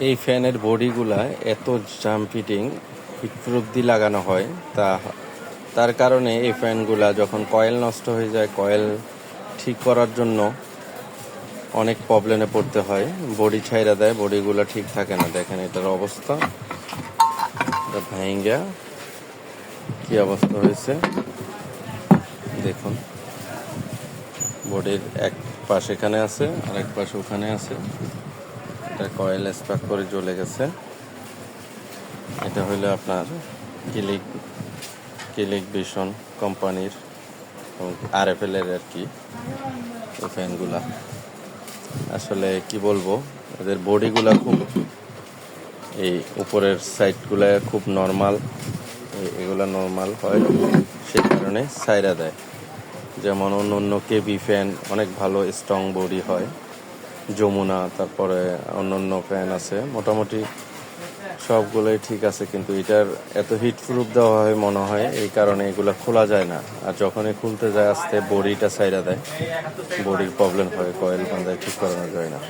এই ফ্যানের বডিগুলা এত জাম ফিটিং হিটপ্রুফ লাগানো হয়, তা তার কারণে এই ফ্যানগুলা যখন কয়েল নষ্ট হয়ে যায়, কয়েল ঠিক করার জন্য অনেক প্রবলেমে পড়তে হয়। বডি ছাইরা দেয়, বডিগুলো ঠিক থাকে না। দেখেন এটার অবস্থা। এটা ভাইঙ্গা। কি অবস্থা হয়েছে? দেখুন। বডির এক পাশ এখানে আছে আর এক পাশ ওখানে আছে। এটা কয়েল স্পার্ক করে জ্বলে গেছে। এটা হইল আপনার কিলিক কিলিক ভিশন কোম্পানির আর এফ এল এর আর কি ফ্যানগুলা আসলে কি বলব, এদের বডিগুলা খুব এই উপরের সাইডগুলা খুব নর্মাল এগুলা নর্মাল হয়। সেই কারণে সাইরা দেয়। যেমন অন্য অন্য কেবি ফ্যান অনেক ভালো স্ট্রং বডি হয়। যমুনা, তারপরে অন্য অন্য ফ্যান আছে। মোটামুটি সবগুলোই ঠিক আছে, কিন্তু এটার এত হিট প্রুফ দেওয়া হয় মনে হয়, এই কারণে এগুলো খোলা যায় না। আর যখনই খুলতে যায়, আসতে বডিটা সাইডা দেয়। বডির প্রবলেম হয় কয়েল বান্ধায় ঠিক করানো যায় না।